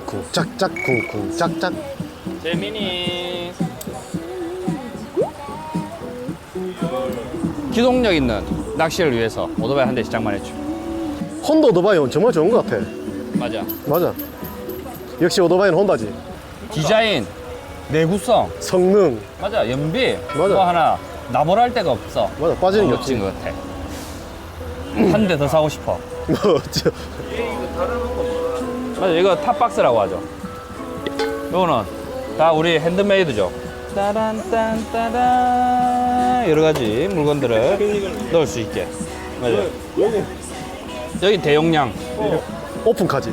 쿵쿵 짝짝 쿵쿵 짝짝 재민이 기동력 있는 낚시를 위해서 오토바이 한 대씩 장만했죠. 혼다 오토바이는 정말 좋은 것 같아 맞아. 맞아 역시 오토바이는 혼다지 디자인, 내구성, 성능 맞아. 연비, 맞아. 뭐 하나 나무랄 데가 없어. 맞아 빠지는 게 멋진 없지 것 같아. 한 대 더 사고 싶어. 뭐, 저, 맞아. 이거 탑박스라고 하죠. 이거는 다 우리 핸드메이드죠. 따란 딴 따란 여러 가지 물건들을 넣을 수 있게. 맞아. 여기 대용량. 오픈카지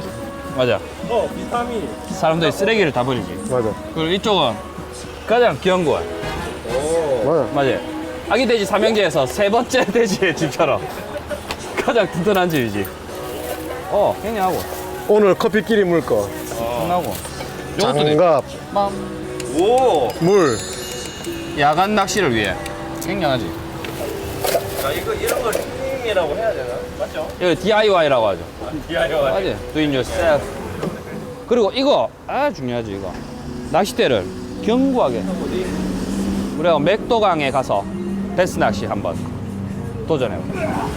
맞아. 어, 비타민. 사람들이 쓰레기를 다 버리지. 맞아 그리고 이쪽은 가장 귀한 거. 맞아 맞아. 아기 돼지 삼형제에서 세 번째 돼지의 집처럼 가장 튼튼한 집이지. 어, 굉장하고. 오늘 커피끼리 물거 끝나고. 요것도 돼. 장갑 빰. 오. 물 야간 낚시를 위해 굉장하지. 자, 이거 이런 걸 힐링이라고 해야 되나? 맞죠? 이거 DIY라고 하죠. DIY. 맞아. Do it yourself. 그리고 이거 아 중요하지 이거. 낚싯대를 견고하게. 우리가 맥도강에 가서 베스 낚시 한번 도전해 보자.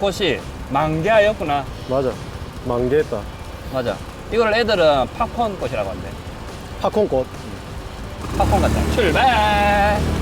벚꽃이 만개하였구나. 맞아 만개했다 맞아. 이걸 애들은 팝콘 꽃이라고 한대. 팝콘꽃 팝콘 같다. 출발!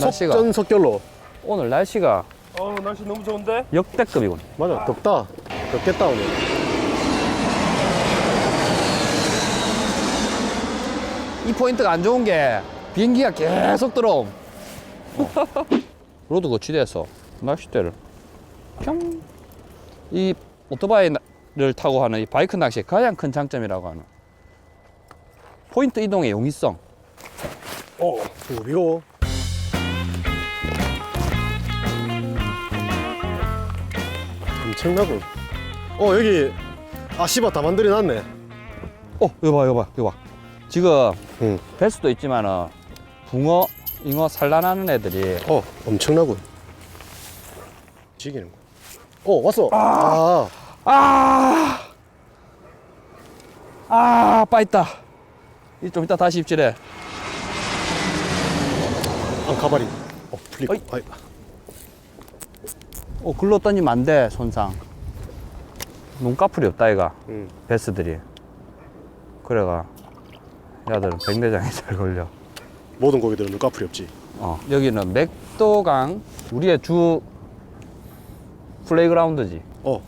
날씨가 속전속결로 오늘 날씨가 어, 날씨 너무 좋은데? 역대급이군. 맞아 덥다 덥겠다 오늘 이 포인트가 안 좋은 게 비행기가 계속 들어옴. 어. 로드 거치대에서 낚싯대를 평. 이 오토바이를 타고 하는 이 바이크 낚시의 가장 큰 장점이라고 하는 포인트 이동의 용이성. 어엄 청나고 어 여기 아씨바 다 만들어 놨네 어, 이거 봐, 이거 봐, 이거 봐. 지금 응. 배수도 있지만은 붕어, 잉어 산란하는 애들이 어 엄청나고 지기는 거. 어 왔어 아, 아, 아, 빠있다. 이 좀 이따 다시 입질해. 아 가발이 어 풀리고 어이. 아이. 어, 글로 던지면 안 돼, 손상. 눈꺼풀이 없다, 얘가. 응. 베스들이. 그래가, 야들은 백내장에 잘 걸려. 모든 고기들은 눈꺼풀이 없지 어, 여기는 맥도강, 우리의 주 플레이그라운드지. 어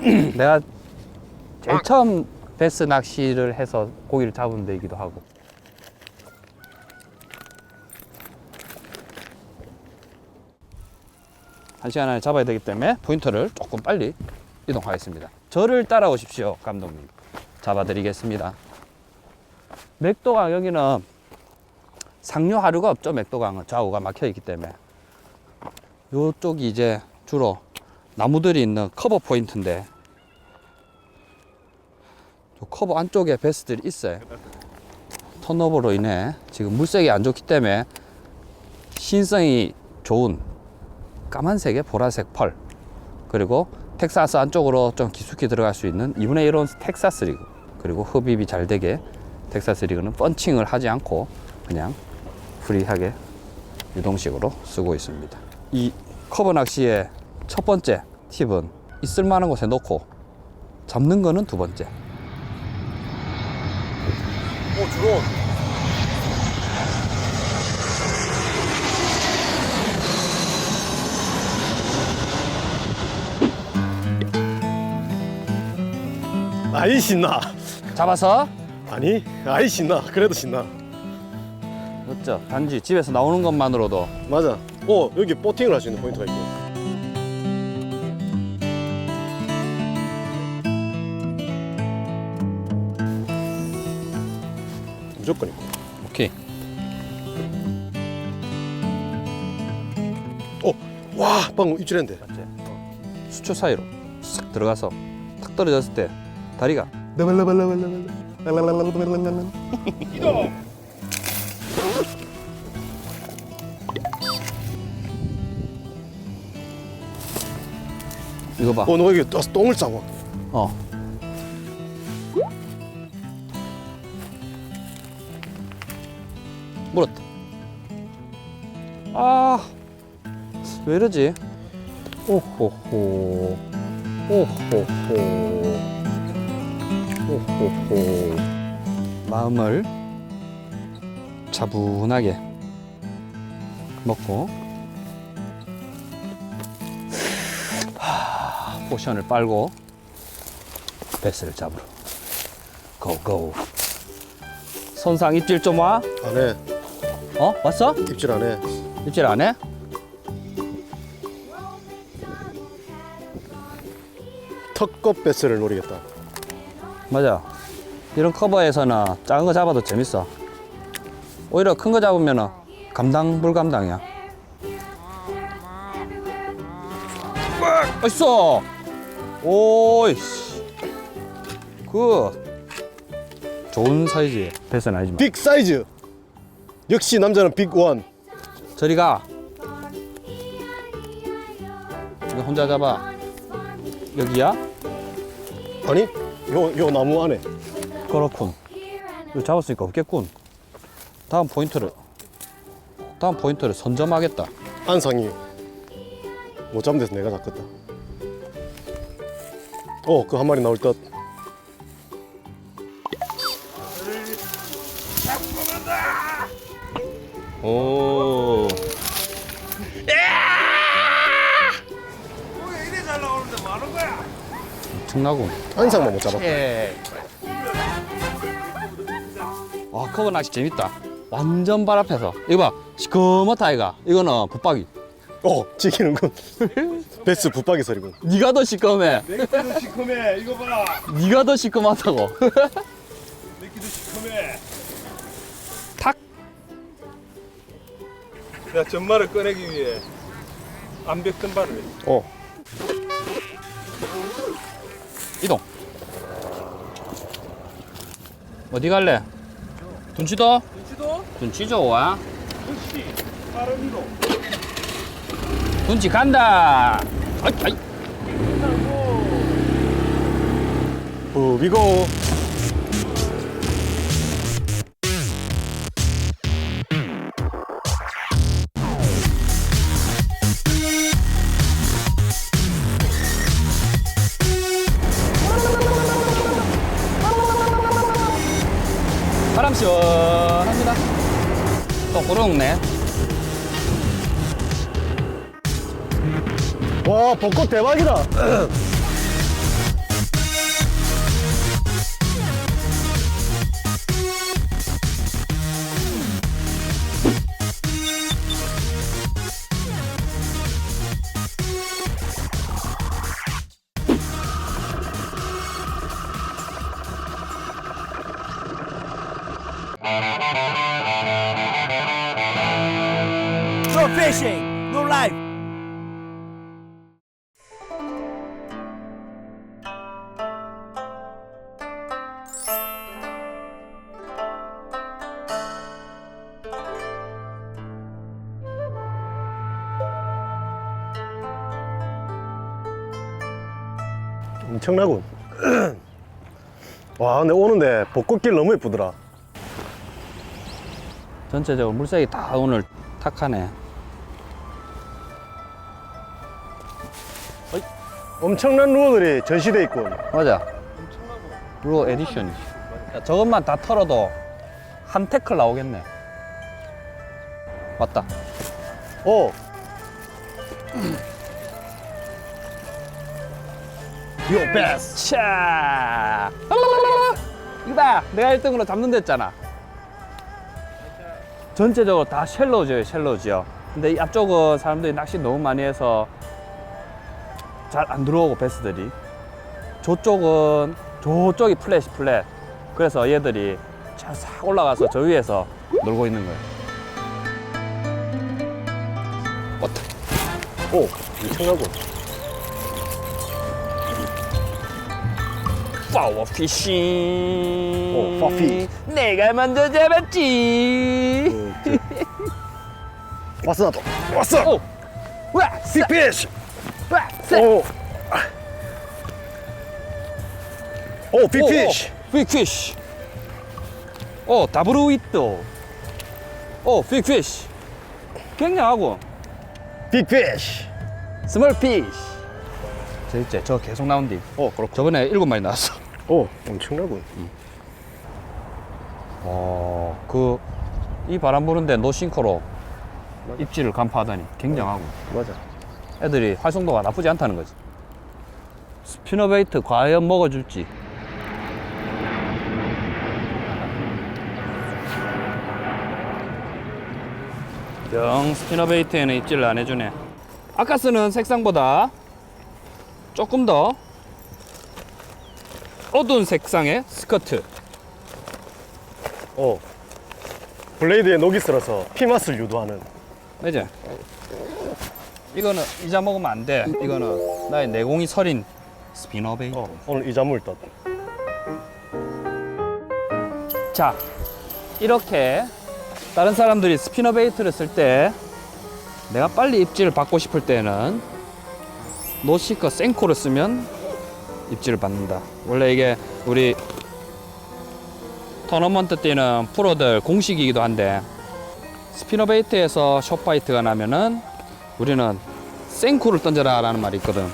내가 제일 처음 베스 낚시를 해서 고기를 잡은 데이기도 하고. 한 시간 안에 잡아야 되기 때문에 포인트를 조금 빨리 이동하겠습니다. 저를 따라오십시오, 감독님. 잡아드리겠습니다. 맥도강 여기는 상류 하류가 없죠, 맥도강은 좌우가 막혀 있기 때문에. 요쪽이 이제 주로 나무들이 있는 커버 포인트인데 요 커버 안쪽에 베스들이 있어요. 턴오버로 인해 지금 물색이 안 좋기 때문에 신성이 좋은 까만색의 보라색 펄 그리고 텍사스 안쪽으로 좀 깊숙이 들어갈 수 있는 2분의 1온 텍사스 리그 그리고 흡입이 잘 되게 텍사스 리그는 펀칭을 하지 않고 그냥 프리하게 유동식으로 쓰고 있습니다. 이 커버 낚시의 첫 번째 팁은 있을 만한 곳에 놓고 잡는 거는 두 번째. 오 주로 아이 신나. 잡아서? 아니 아이 신나. 그래도 신나. 맞죠? 단지 집에서 나오는 것만으로도. 맞아. 어 여기 보팅을 할 수 있는 포인트가 있고. 무조건 있고. 오케이. 와 방금 입질했는데. 맞지? 수초 사이로 싹 들어가서 탁 떨어졌을 때 다리가 이거 봐. 어 너 여기 또 똥을 싸고 어. 물었다. 아, 왜 이러지? 오호호. 오호호. 오호호. 마음을 차분하게 먹고 하, 포션을 빨고 배스를 잡으러 고고 손상 입질 좀 와? 안 해 어? 왔어? 입질 안 해 입질 안 해? 턱껍 베스를 노리겠다 맞아. 이런 커버에서는 작은 거 잡아도 재밌어. 오히려 큰 거 잡으면 감당 불감당이야. 있어! 오이씨. 그 좋은 사이즈의 배스는 아니지만 빅 사이즈. 역시 남자는 빅원. 저리 가. 이거 혼자 잡아. 여기야? 아니 요, 요 나무 안에 그렇군. 이거 잡았으니까 없겠군. 다음 포인트를 다음 포인트를 선점하겠다. 안상이 못 잡는 데서 내가 잡겠다 어 그 한 마리 나올 듯 오. 엄청나군. 안상만 못 잡았다 예. 와 커버 낚시 재밌다. 완전 발 앞에서 이거 봐 시커멓다 이가. 이거는 붙박이. 어 지키는군 베스 붙박이 소리군 네가 더 시커매. 내끼도 시커매 이거 봐 네가 더 시커멓다고. 내끼도 시커매 탁. 야 전말을 꺼내기 위해 암벽 끈발을 어 이동. 어디 갈래? 둔치도? 눈치도 둔치 좋아. 눈치 빠른 이동 둔치 간다. 아이, 아이. 부비고 또 구렁네. 와 벚꽃 대박이다 fishing, no life. 엄청나군 와 근데 오는데 벚꽃길 너무 예쁘더라 전체적으로 물색이 다 오늘 탁하네. 엄청난 루어들이 전시돼 있군 맞아. 루어 에디션이지. 야, 저것만 다 털어도 한 태클 나오겠네. 맞다. 어요 베스트 차. 이거 봐. 내가 1등으로 잡는 됐잖아. 전체적으로 다 쉘로지요, 쉘로지요. 근데 이 앞쪽은 사람들이 낚시 너무 많이 해서 잘 안 들어오고 베스들이. 저쪽은 저쪽이 플랫이 플랫. 그래서 얘들이 쫙 올라가서 저 위에서 놀고 있는 거예요. 어때? 오 엄청나고 파워 피싱. 오, 파피. 내가 먼저 잡았지. 왔어 나도 왔어 오, 와, 세. 오. 오, 빅피쉬. 빅피쉬. 오, 더블 위트. 오, 빅피쉬. 굉장하고 빅피쉬. 스몰 피쉬. 저 있지, 저 계속 나온 뒤. 오, 그렇고. 저번에 일곱 마리 나왔어. 오, 엄청나군. 어, 그, 이 바람 부는데 노싱커로 입질을 간파하다니 굉장하고. 맞아. 애들이 활성도가 나쁘지 않다는 거지. 스피너베이트 과연 먹어줄지. 영 스피너베이트에는 입질을 안 해주네. 아까 쓰는 색상보다 조금 더 어두운 색상의 스커트. 오. 블레이드에 녹이 슬어서 피맛을 유도하는. 맞지? 이거는 이자 먹으면 안 돼. 이거는 나의 내공이 서린 스피너베이트. 어, 오늘 이자물 떴. 자, 이렇게 다른 사람들이 스피너 베이트를 쓸 때 내가 빨리 입질을 받고 싶을 때는 노시커 생코를 쓰면 입질을 받는다. 원래 이게 우리 토너먼트 뛰는 프로들 공식이기도 한데 스피너 베이트에서 숏바이트가 나면은 우리는 생코를 던져라 라는 말이 있거든.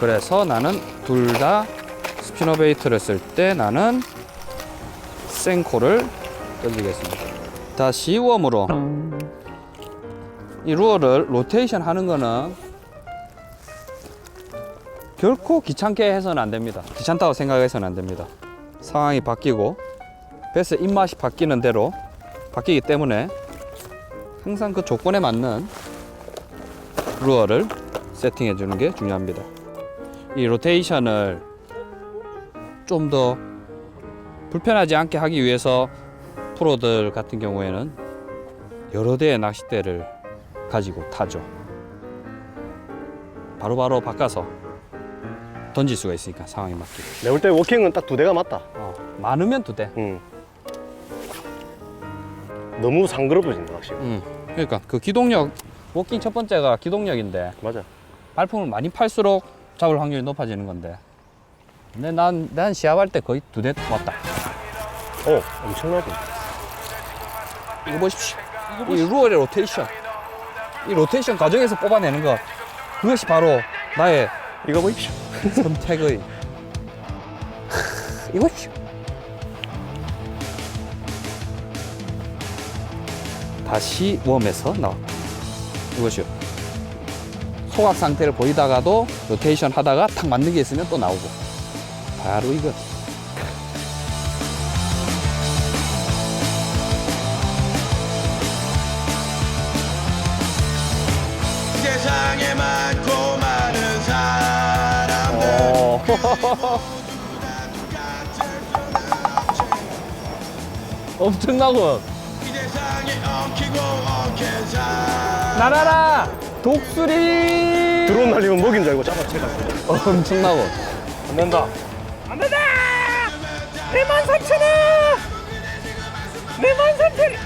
그래서 나는 둘 다 스피너 베이트를 쓸 때 나는 생코를 던지겠습니다. 다시 웜으로 이 루어를 로테이션 하는 거는 결코 귀찮게 해서는 안 됩니다. 귀찮다고 생각해서는 안 됩니다. 상황이 바뀌고 배스 입맛이 바뀌는 대로 바뀌기 때문에 항상 그 조건에 맞는 루어를 세팅해 주는 게 중요합니다. 이 로테이션을 좀 더 불편하지 않게 하기 위해서 프로들 같은 경우에는 여러 대의 낚싯대를 가지고 타죠. 바로바로 바꿔서 던질 수가 있으니까 상황에 맞게. 내가 볼때 워킹은 딱 두 대가 맞다. 어, 많으면 두 대. 응. 너무 상그러워진다, 확실히. 음. 그러니까 그 기동력 워킹 첫 번째가 기동력인데 맞아. 발품을 많이 팔수록 잡을 확률이 높아지는 건데. 근데 난, 난 시합할 때 거의 두 대 왔다. 오, 엄청나군. 이거 보십시오. 이 루어의 로테이션. 이 로테이션 과정에서 뽑아내는 것. 그것이 바로 나의 이거 보십시오. 선택의 이것이요. 다시 웜에서 나와. 이것이요. 소각 상태를 보이다가도 로테이션 하다가 탁 맞는 게 있으면 또 나오고. 바로 이거. 세상에 많고 많은 사람들 엄청나고. 이 세상에 엉키고 나라라 독수리. 드론 날리면 먹인 줄 알고 잡아채갔어. 엄청나고. 안 된다.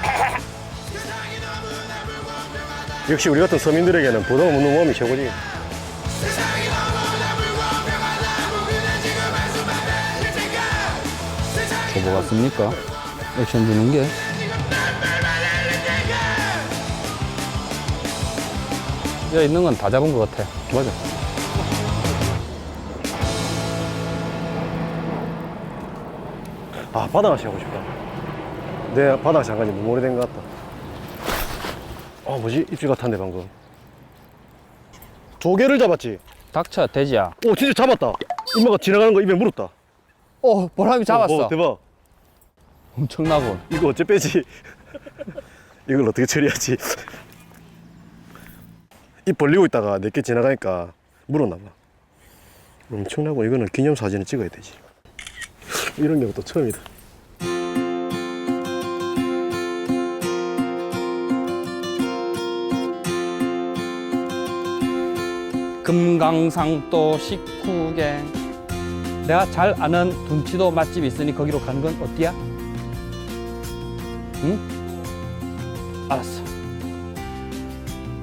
역시 우리 같은 서민들에게는 보다 없는 웜이 최고지. 뭐 같습니까? 액션 주는 게. 야 있는 건 다 잡은 것 같아. 맞아. 아, 바다낚시 하고 싶다. 내 바다낚시 안 간지 너무 오래된 것 같다. 어, 뭐지? 입질 같았네, 방금. 조개를 잡았지? 닥쳐 돼지야. 오, 진짜 잡았다. 이모가 지나가는 거 입에 물었다. 어, 보람이 잡았어. 어, 대박. 엄청나군. 이거 어째 빼지? 이걸 어떻게 처리하지? 입 벌리고 있다가 내게 지나가니까 물었나 봐. 엄청나고 이거는 기념 사진을 찍어야 되지. 이런 경우 또 처음이다. 금강산도 식후계. 내가 잘 아는 둔치도 맛집 있으니 거기로 가는 건 어때야? 응? 알았어.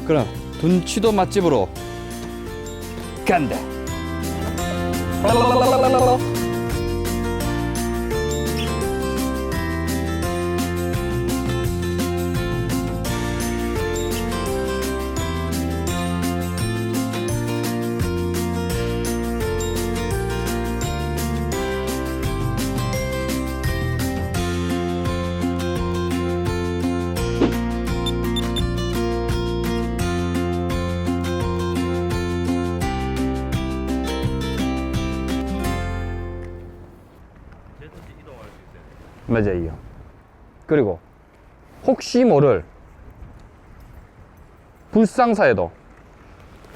그럼 둔치도 맛집으로 간다. 맞아요. 그리고 혹시 모를 불상사에도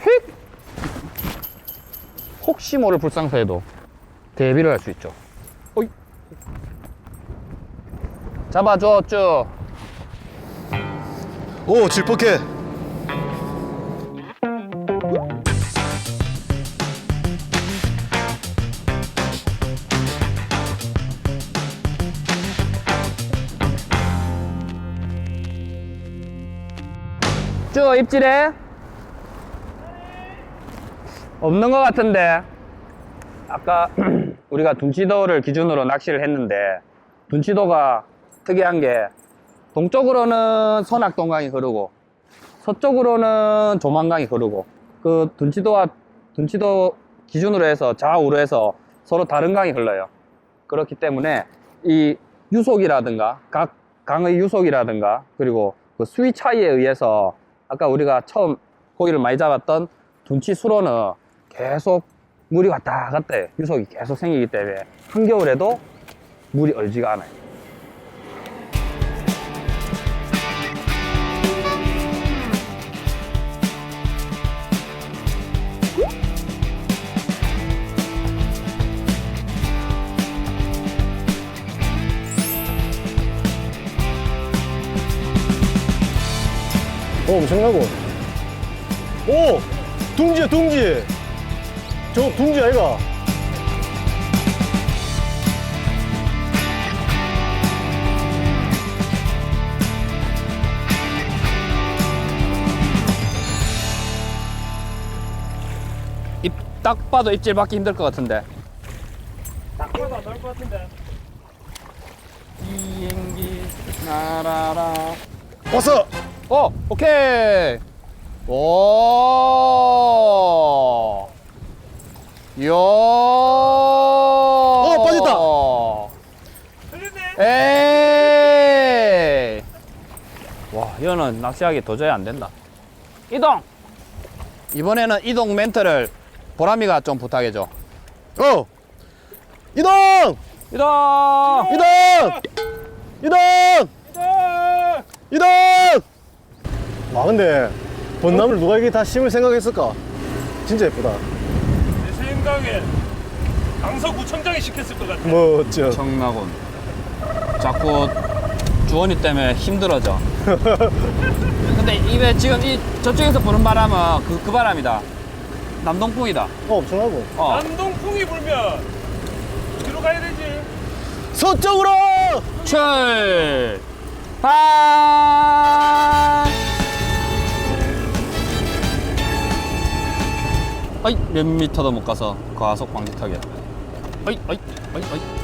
휙 혹시 모를 불상사에도 대비를 할 수 있죠. 어이. 잡아줘 쭉. 오, 질퍽해. 입질해. 없는 것 같은데. 아까 우리가 둔치도를 기준으로 낚시를 했는데 둔치도가 특이한 게 동쪽으로는 선악동강이 흐르고 서쪽으로는 조만강이 흐르고 그 둔치도와 둔치도 기준으로 해서 좌우로 해서 서로 다른 강이 흘러요. 그렇기 때문에 이 유속이라든가 각 강의 유속이라든가 그리고 그 수위 차이에 의해서 아까 우리가 처음 고기를 많이 잡았던 둔치 수로는 계속 물이 왔다 갔다 해 유속이 계속 생기기 때문에 한겨울에도 물이 얼지가 않아요. 오, 엄청나고. 오! 둥지야, 둥지! 저 둥지 아이가? 입딱 봐도 입질 받기 힘들 것 같은데. 닭발도 안 나올 것 같은데. 비행기 날아라. 왔어! 어, 오케이. 오. 요. 어, 빠졌다. 에이. 와, 이거는 낚시하기 도저히 안 된다. 이동. 이번에는 이동 멘트를 보람이가 좀 부탁해줘. 어! 이동! 이동. 이동! 이동! 아! 이동! 와, 근데, 벚나무를 누가 이게 다 심을 생각했을까? 진짜 예쁘다. 내 생각엔 강서구청장이 시켰을 것 같아. 멋져. 청나군. 자꾸 주원이 때문에 힘들어져. 근데 입에 지금 이 저쪽에서 부는 바람은 그, 그 바람이다. 남동풍이다. 어, 엄청나고. 어. 남동풍이 불면 어디로 가야 되지? 서쪽으로! 출! 발! 어이, 몇 미터도 못 가서 과속 방지턱이야. 어이, 어이, 어이, 어이.